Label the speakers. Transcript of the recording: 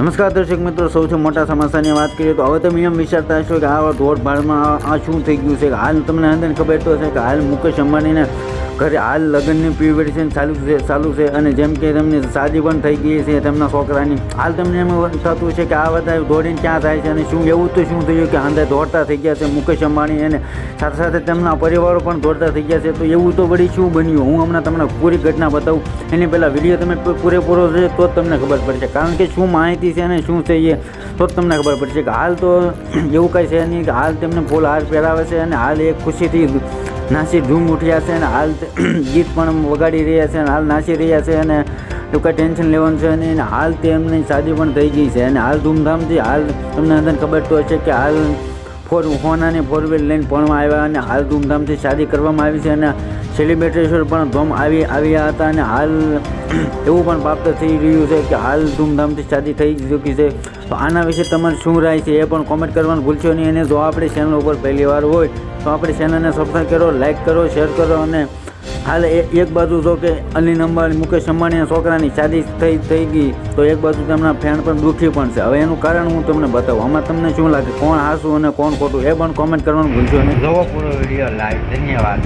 Speaker 1: નમસ્કાર દર્શક મિત્રો, સૌથી મોટા સમસ્યાની વાત કરીએ તો હવે તમે એમ વિચારતા હશો કે આ વોટ ભાડમાં આ- શું થઈ ગયું છે? કે હાલ તમને અંદર ખબર તો છે કે હાલ મુકેશ અંબાણીને ઘરે હાલ લગ્નની પ્રિપેરેશન ચાલુ છે ચાલુ છે અને જેમ કે તેમની શાદી પણ થઈ ગઈ છે તેમના છોકરાની. હાલ તમને એમ થતું છે કે આ બધા દોડીને ક્યાં થાય છે અને શું એવું તો શું થયું કે અંદર દોડતા થઈ ગયા છે મુકેશ અંબાણી અને સાથે સાથે તેમના પરિવારો પણ દોડતા થઈ ગયા છે? તો એવું તો વળી શું બન્યું? હું હમણાં તમને પૂરી ઘટના બતાવું. એની પહેલાં વીડિયો તમે પૂરેપૂરો છે તો જ તમને ખબર પડશે. કારણ કે શું માહિતી છે અને શું છે એ તો જ તમને ખબર પડશે કે હાલ તો એવું કંઈ છે નહીં કે હાલ તેમને ફૂલ હાર પહેરાવે છે અને હાલ એ ખુશીથી નાસી ધૂમ ઉઠ્યા છે અને હાલ ગીત પણ વગાડી રહ્યા છે અને હાલ નાસી રહ્યા છે અને ટૂંકા ટેન્શન લેવાનું છે અને હાલ તેમની શાદી પણ થઈ ગઈ છે અને હાલ ધૂમધામથી હાલ તમને અંદર ખબર તો હશે કે હાલ ફોર હોનાને ફોર વ્હીલ લઈને ભણવા આવ્યા અને હાલ ધૂમધામથી શાદી કરવામાં આવી છે અને સેલિબ્રિટીસો પણ ધૂમ આવી આવ્યા હતા અને હાલ એવું પણ પ્રાપ્ત થઈ રહ્યું છે કે હાલ ધૂમધામથી શાદી થઈ ચૂકી છે. તો આના વિશે તમારે શું રાય છે એ પણ કોમેન્ટ કરવાનું ભૂલશો નહીં અને જો આપણી ચેનલ ઉપર પહેલી વાર હોય તો આપણી ચેનલને સબસ્ક્રાઈબ કરો લાઇક કરો શેર કરો અને હાલ એક બાજુ જો કે અનિલ અંબાણી, મુકેશ અંબાણીના છોકરાની શાદી થઈ થઈ ગઈ, તો એક બાજુ તેમના ફેન પણ દુઃખી પણ છે. હવે એનું કારણ હું તમને બતાવું. આમાં તમને શું લાગે? કોણ હાસું અને કોણ ખોટું? એ પણ કોમેન્ટ કરવાનું ભૂલશો નહીં.
Speaker 2: ધન્યવાદ.